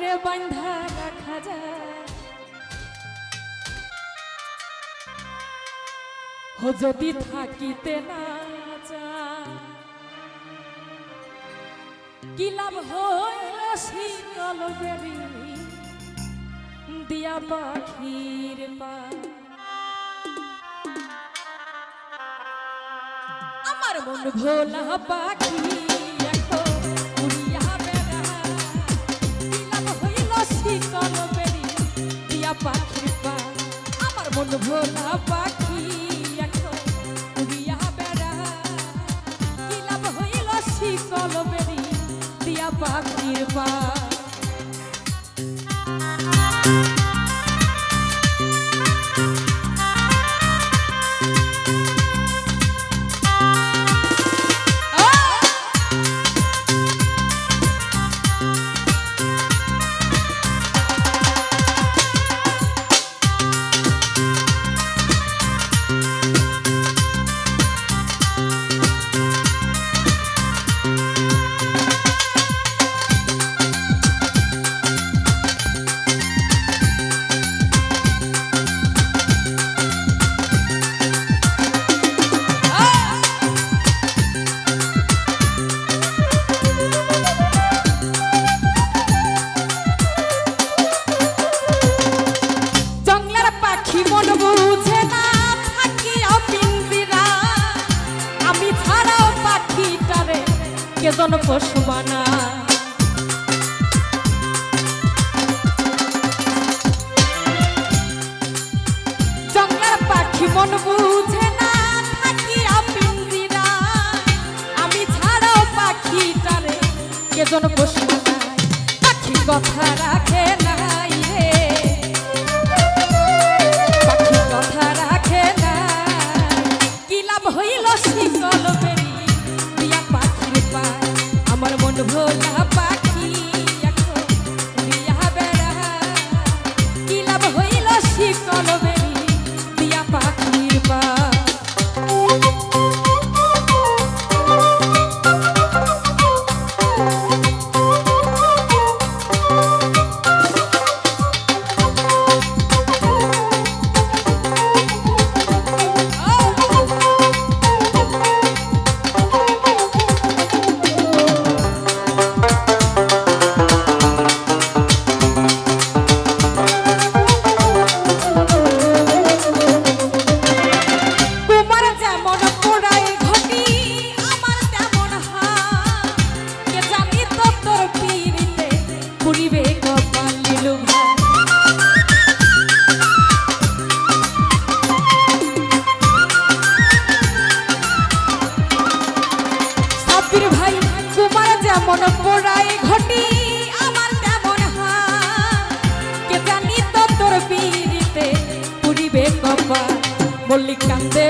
রে বান্ধা রাখা যায়। ও যদি থাকিতে না কি লাভ হইল শীতল বেরি দিয়া পাখির পা? আমার মন ভোলা পাখি ভোলা পাখির পা আমার মন ভোলা পাখি এখন উড়িয়া বেড়া কিলাপ হইল শিকল বেরি দিয়া পাখির পা বসবা না জঙ্গলার পাখি মন বুঝে না থাকিয়া পিঞ্জিরা আমি ছাড়াও পাখিটারে কেজন বসবা না পাখি কথা রাখে না। the blood. বললি কান্দে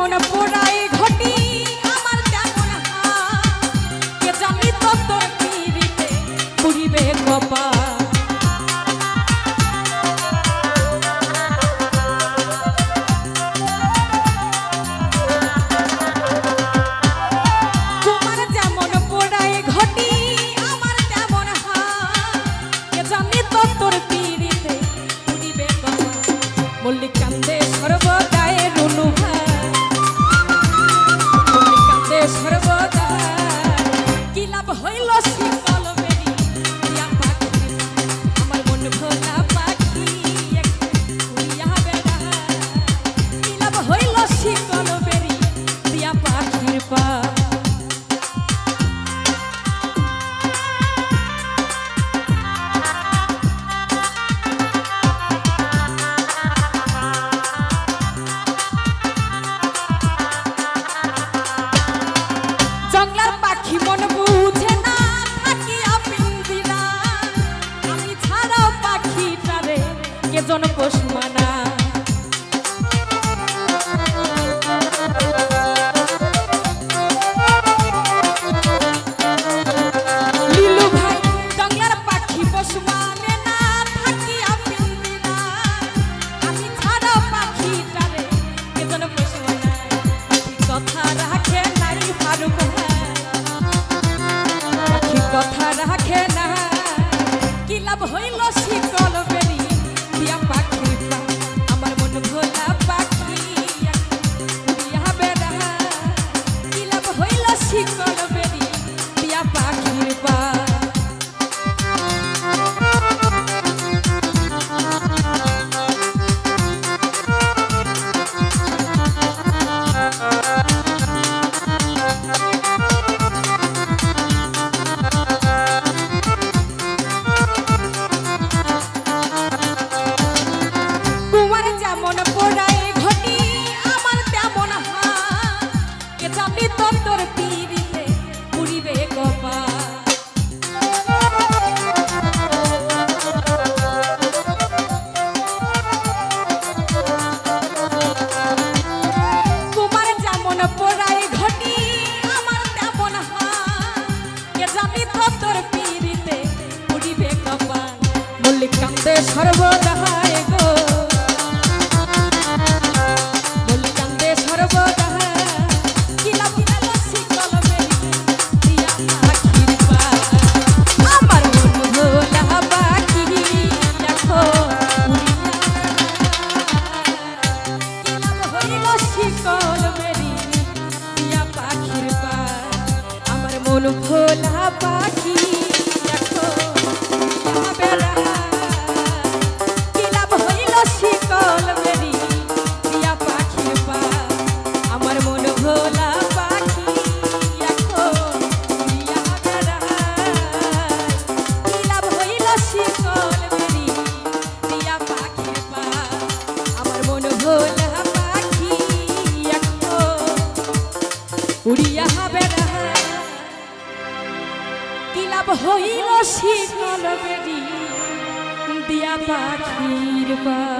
কুমার যেমন হইল সর্বদাহায় গো। বলি কান্দে সর্বদাহায় কিলা কিলা লসি কলমে দিয়া পাখির পা আমার বন্ধু লাহা পাখি দেখো কিলা হরি লসি কলমে দিয়া পাখির পা আমার মন ভোলা পাখি পাখির পা